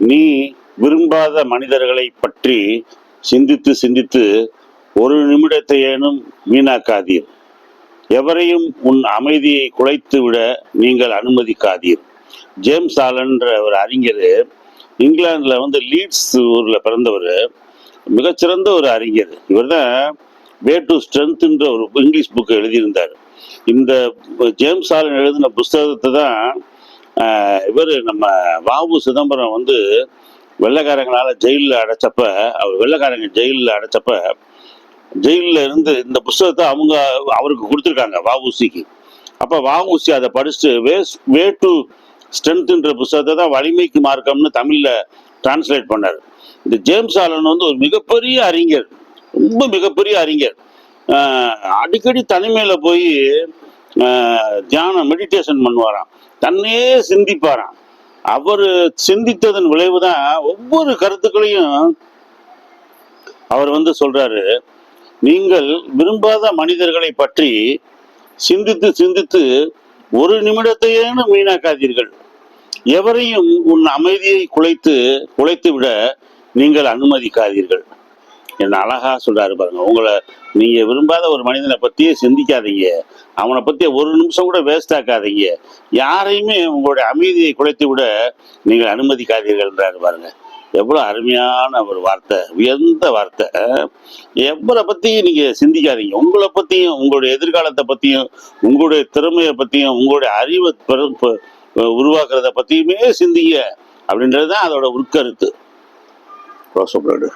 நீ விரும்பாத மனிதர்களை பற்றி சிந்தித்து சிந்தித்து ஒரு நிமிடத்தையேனும் வீணாக்காதீர். எவரையும் உன் அமைதியை குலைத்து விட நீங்கள் அனுமதிக்காதீர். ஜேம்ஸ் ஆலன்ற ஒரு அறிஞர் இங்கிலாந்தில் வந்து லீட்ஸ் ஊரில் பிறந்தவர் மிகச்சிறந்த ஒரு அறிஞர். இவர் தான் வே டு ஸ்ட்ரென்த்ன்ற ஒரு இங்கிலீஷ் புக்கு எழுதியிருந்தார். இந்த ஜேம்ஸ் ஆலன் எழுதின புஸ்தகத்தை தான் இவர் நம்ம வாவு சிதம்பரம் வந்து வெள்ளக்காரங்களால் ஜெயிலில் அடைச்சப்ப அவர் வெள்ளக்காரங்க ஜெயிலில் அடைச்சப்ப ஜெயிலில் இருந்து இந்த புஸ்தகத்தை அவங்க அவருக்கு கொடுத்துருக்காங்க வாவுசிக்கு. அப்போ வாவுசி அதை படிச்சுட்டு வே வே டு ஸ்ட்ரென்த்ன்ற புஸ்தகத்தை தான் வலிமைக்கு மார்க்கம்னு தமிழில் டிரான்ஸ்லேட் பண்ணார். இந்த ஜேம்ஸ் ஆலன் வந்து ஒரு மிகப்பெரிய அறிஞர் ரொம்ப மிகப்பெரிய அறிஞர். ஆஹ் அடிக்கடி தனிமையில் போய் தியானம் மெடிடேஷன் பண்ணுவாராம். தன்னையே சிந்திப்பாராம். அவர் சிந்தித்ததன் விளைவுதான் ஒவ்வொரு கருத்துக்களையும் அவர் வந்து சொல்றாரு. நீங்கள் விரும்பாத மனிதர்களை பற்றி சிந்தித்து சிந்தித்து ஒரு நிமிடத்தையேனும் வீணாக்காதீர்கள். எவரையும் உன் அமைதியை குலைத்து குலைத்து விட நீங்கள் அனுமதிக்காதீர்கள். என்ன அழகா சொல்றாரு பாருங்க. உங்களை நீங்க விரும்பாத ஒரு மனிதனை பத்தியே சிந்திக்காதீங்க. அவனை பத்தி ஒரு நிமிஷம் கூட வேஸ்ட் ஆக்காதீங்க. யாரையுமே உங்களுடைய அமைதியை குலைத்து விட நீங்கள் அனுமதிக்காதீர்கள்ன்றாரு பாருங்க. எவ்வளோ அருமையான ஒரு வார்த்தை உயர்ந்த வார்த்தை. எவ்வளோ பற்றியும் நீங்கள் சிந்திக்காதீங்க. உங்களை பற்றியும் உங்களுடைய எதிர்காலத்தை பற்றியும் உங்களுடைய திறமையை பற்றியும் உங்களுடைய அறிவை பெரு- உருவாக்குறத பற்றியுமே சிந்திங்க. அப்படின்றது தான் அதோட உட்கருத்து. ரோசப்படாடு